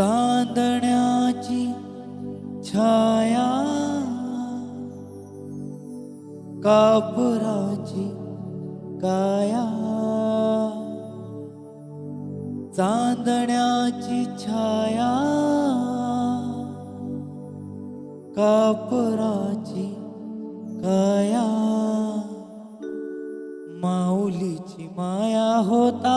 चांदण्याची छाया कापराची काया. चांदण्याची छाया कापराची काया. माऊलीची माया होता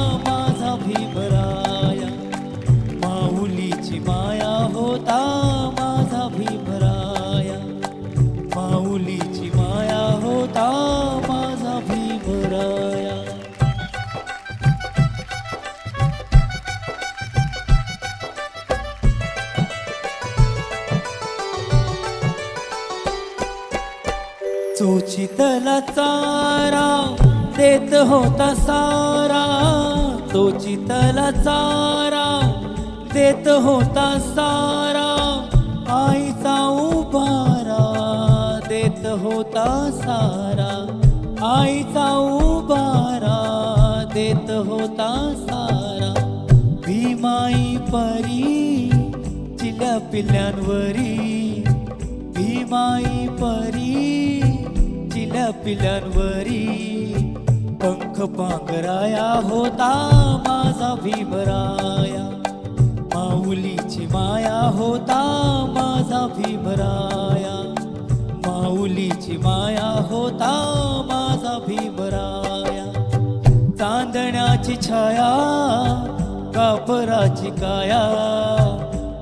चोचितला चारा देत होता सारा. चोचितला चारा देत होता सारा. आईचा उभारा देत होता सारा. आईचा उभारा देत होता सारा. भीमाई परी चिल्या पिल्ल्यांवरी भीमाई परी चिल्या पंख पांघराया होता माझा भीमराया माऊलीची माया होता माझा भीमराया माऊलीची माया होता माझा भीमराया चांदण्याची छाया कापराची काया.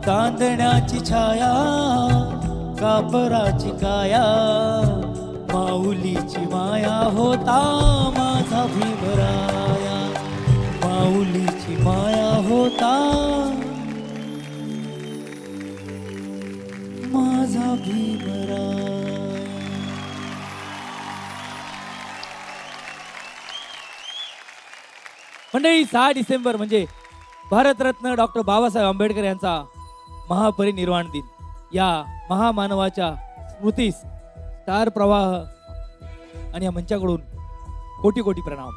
चांदण्याची छाया कापराची काया. माऊलीची माया होता माझा भीमराया. माऊलीची माया होता माझा भीमराया. मंडळी सहा डिसेंबर म्हणजे भारतरत्न डॉक्टर बाबासाहेब आंबेडकर यांचा महापरिनिर्वाण दिन या महामानवाच्या स्मृतीस तार प्रवाह आणि या मंचाकडून कोटी कोटी प्रणाम.